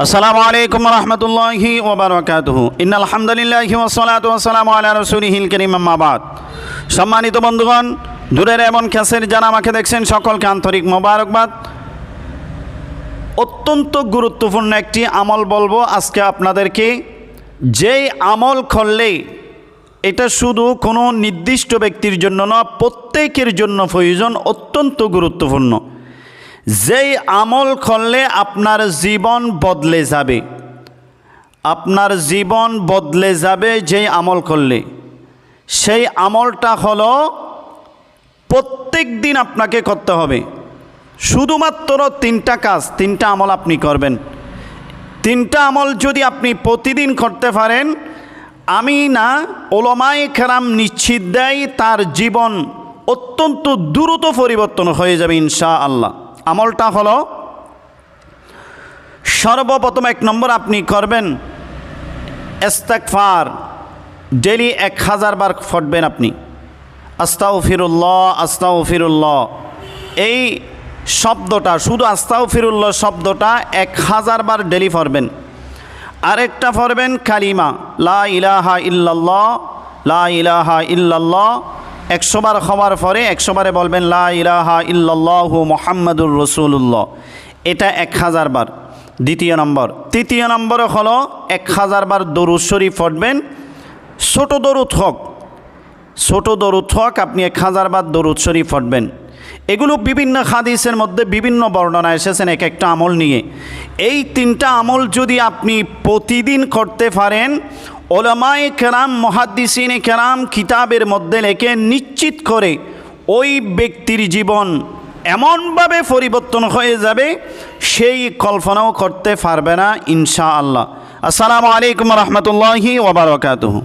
আসসালামু আলাইকুম রহমতুল্লাহি ওবরাকাতুহ ইন আলহামদুলিল্লাহি ওয়াসসালাতু ওয়াসসালামু আলা রাসূলিহিল কারীম, আম্মা বাদ। সম্মানিত বন্ধুগণ, দূরের এমন ক্যাসের যারা আমাকে দেখছেন, সকলকে আন্তরিক মোবারকবাদ। অত্যন্ত গুরুত্বপূর্ণ একটি আমল বলব আজকে আপনাদেরকে। যেই আমল করলে এটা শুধু কোনো নির্দিষ্ট ব্যক্তির জন্য না, প্রত্যেকের জন্য প্রয়োজন অত্যন্ত গুরুত্বপূর্ণ। যেই আমল করলে আপনার জীবন বদলে যাবে। আপনার জীবন বদলে যাবে যেই আমল করলে। সেই আমলটা হলো প্রত্যেক দিন আপনাকে করতে হবে। শুধুমাত্র তিনটা কাজ, তিনটা আমল আপনি করবেন। তিনটা আমল যদি আপনি প্রতিদিন করতে পারেন, আমি না, ওলমায় খেরাম নিশ্চিত দেয়, তার জীবন অত্যন্ত দ্রুত পরিবর্তন হয়ে যাবে ইনশা আল্লাহ আমলটা হলো, সর্বপ্রথম এক নম্বর আপনি করবেন এস্তেকফার ডেলি এক হাজার বার ফটবেন আপনি। আস্তাও ফিরুল্লাহ আস্তাও ফিরুল্লাহ এই শব্দটা, শুধু আস্তাও ফিরুল্লাহ শব্দটা এক হাজার বার ডেলি ফরবেন। আরেকটা ফরবেন কালিমা, লা ইলাহা ইল্লাল্লাহ, লা ইলাহা ইল্লাল্লাহ। একশো বার হওয়ার পরে একশো বারে বলবেন, লা ইলাহা ইল্লাল্লাহু মোহাম্মদুর রসুল্লাহ এটা এক হাজার বার। দ্বিতীয় নম্বর। তৃতীয় নম্বর হলো এক হাজার বার দরুদ শরীফ পড়বেন। ছোট দরুদ হোক। ছোট দরুদ হোক আপনি এক হাজার বার দরুদ শরীফ পড়বেন। এগুলো বিভিন্ন হাদিসের মধ্যে বিভিন্ন বর্ণনা এসেছেন এক একটা আমল নিয়ে। এই তিনটা আমল যদি আপনি প্রতিদিন করতে পারেন ওলামায় কেরাম মহাদিসিনে কেরাম কিতাবের মধ্যে লেখে, নিশ্চিত করে ওই ব্যক্তির জীবন এমনভাবে পরিবর্তন হয়ে যাবে, সেই কল্পনাও করতে পারবে না ইনশা আল্লাহ আসসালামু আলাইকুম রহমতুল্লাহি ওবরাকাতুহু